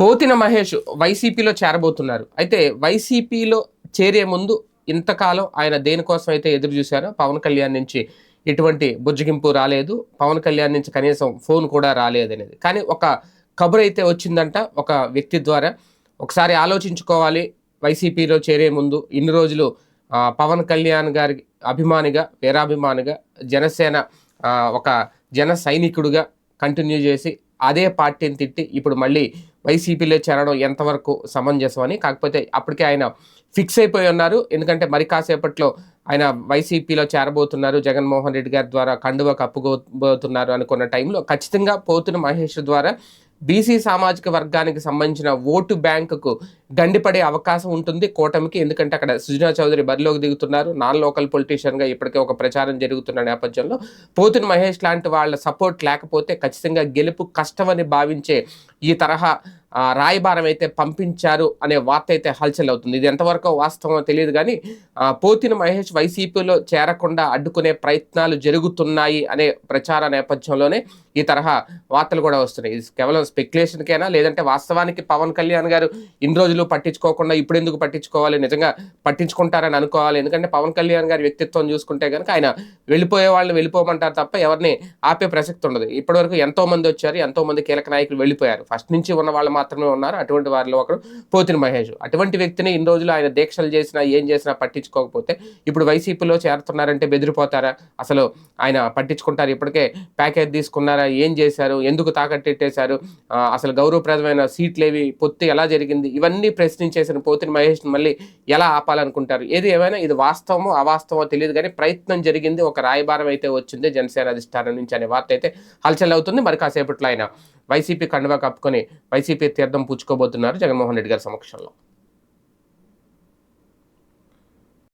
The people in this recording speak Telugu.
పోతిన మహేష్ వైసీపీలో చేరబోతున్నారు. అయితే వైసీపీలో చేరే ముందు ఇంతకాలం ఆయన దేనికోసం అయితే ఎదురు చూశారో పవన్ కళ్యాణ్ నుంచి ఎటువంటి బుజ్జగింపు రాలేదు. పవన్ కళ్యాణ్ నుంచి కనీసం ఫోన్ కూడా రాలేదు అనేది. కానీ ఒక కబురు అయితే వచ్చిందంట ఒక వ్యక్తి ద్వారా. ఒకసారి ఆలోచించుకోవాలి. వైసీపీలో చేరే ముందు ఇన్ని రోజులు పవన్ కళ్యాణ్ గారి అభిమానిగా వీరాభిమానిగా జనసేన ఒక జన సైనికుడుగా కంటిన్యూ చేసి అదే పార్టీని తిట్టి ఇప్పుడు మళ్ళీ వైసీపీలో చేరడం ఎంతవరకు సమంజసం అని. కాకపోతే అప్పటికే ఆయన ఫిక్స్ అయిపోయి ఉన్నారు. ఎందుకంటే మరి కాసేపట్లో ఆయన వైసీపీలో చేరబోతున్నారు. జగన్మోహన్ రెడ్డి గారి ద్వారా కండువ కప్పుకోబోతున్నారు అనుకున్న టైంలో ఖచ్చితంగా పోతున్న మహేష్ ద్వారా బీసీ సామాజిక వర్గానికి సంబంధించిన ఓటు బ్యాంకుకు గండిపడే అవకాశం ఉంటుంది కూటమికి. ఎందుకంటే అక్కడ సుజనా చౌదరి బరిలోకి దిగుతున్నారు. నాన్ లోకల్ పొలిటీషియన్గా ఇప్పటికే ఒక ప్రచారం జరుగుతున్న నేపథ్యంలో పోతున్న మహేష్ లాంటి వాళ్ళ సపోర్ట్ లేకపోతే ఖచ్చితంగా గెలుపు కష్టమని భావించే ఈ తరహా రాయబారం అయితే పంపించారు అనే వార్త అయితే హల్చల్ అవుతుంది ఇది ఎంతవరకు వాస్తవమో తెలియదు కానీ పోతిన మహేష్ వైసీపీలో చేరకుండా అడ్డుకునే ప్రయత్నాలు జరుగుతున్నాయి అనే ప్రచార నేపథ్యంలోనే ఈ తరహా వార్తలు కూడా వస్తున్నాయి. ఇది కేవలం స్పెక్యులేషన్కేనా లేదంటే వాస్తవానికి పవన్ కళ్యాణ్ గారు ఇన్ని రోజులు పట్టించుకోకుండా ఇప్పుడు ఎందుకు పట్టించుకోవాలి? నిజంగా పట్టించుకుంటారని అనుకోవాలి. ఎందుకంటే పవన్ కళ్యాణ్ గారి వ్యక్తిత్వం చూసుకుంటే కనుక ఆయన వెళ్ళిపోయే వాళ్ళని వెళ్ళిపోమంటారు తప్ప ఎవరిని ఆపే ప్రసక్తి ఉండదు. ఇప్పటివరకు ఎంతో మంది వచ్చారు ఎంతో మంది కీలక నాయకులు వెళ్ళిపోయారు. ఫస్ట్ నుంచి ఉన్న వాళ్ళు మాత్రమే ఉన్నారు. అటువంటి వారిలో ఒకరు పోతిన మహేష్. అటువంటి వ్యక్తిని ఇన్ని రోజులు ఆయన దీక్షలు చేసినా ఏం చేసినా పట్టించుకోకపోతే ఇప్పుడు వైసీపీలో చేరుతున్నారంటే బెదిరిపోతారా? అసలు ఆయన పట్టించుకుంటారు. ఇప్పటికే ప్యాకేజ్ తీసుకున్నారా? ఏం చేశారు? ఎందుకు తాకట్టెట్టేశారు? అసలు గౌరవప్రదమైన సీట్లు ఏవి పొత్తు ఎలా జరిగింది? ఇవన్నీ ప్రశ్నించేసిన పోతిని మహేష్ మళ్ళీ ఎలా ఆపాలనుకుంటారు? ఏది ఏమైనా ఇది వాస్తవమో అవాస్తవమో తెలియదు కానీ ప్రయత్నం జరిగింది. ఒక రాయబారం అయితే వచ్చింది జనసేన అధిష్టానం నుంచి అనే వార్త అయితే హల్చల్ అవుతుంది. మరి కాసేపట్లో ఆయన వైసీపీ కండువా కప్పుకొని వైసీపీ తీర్థం పుచ్చుకోబోతున్నారు జగన్మోహన్ రెడ్డి గారి సమక్షంలో.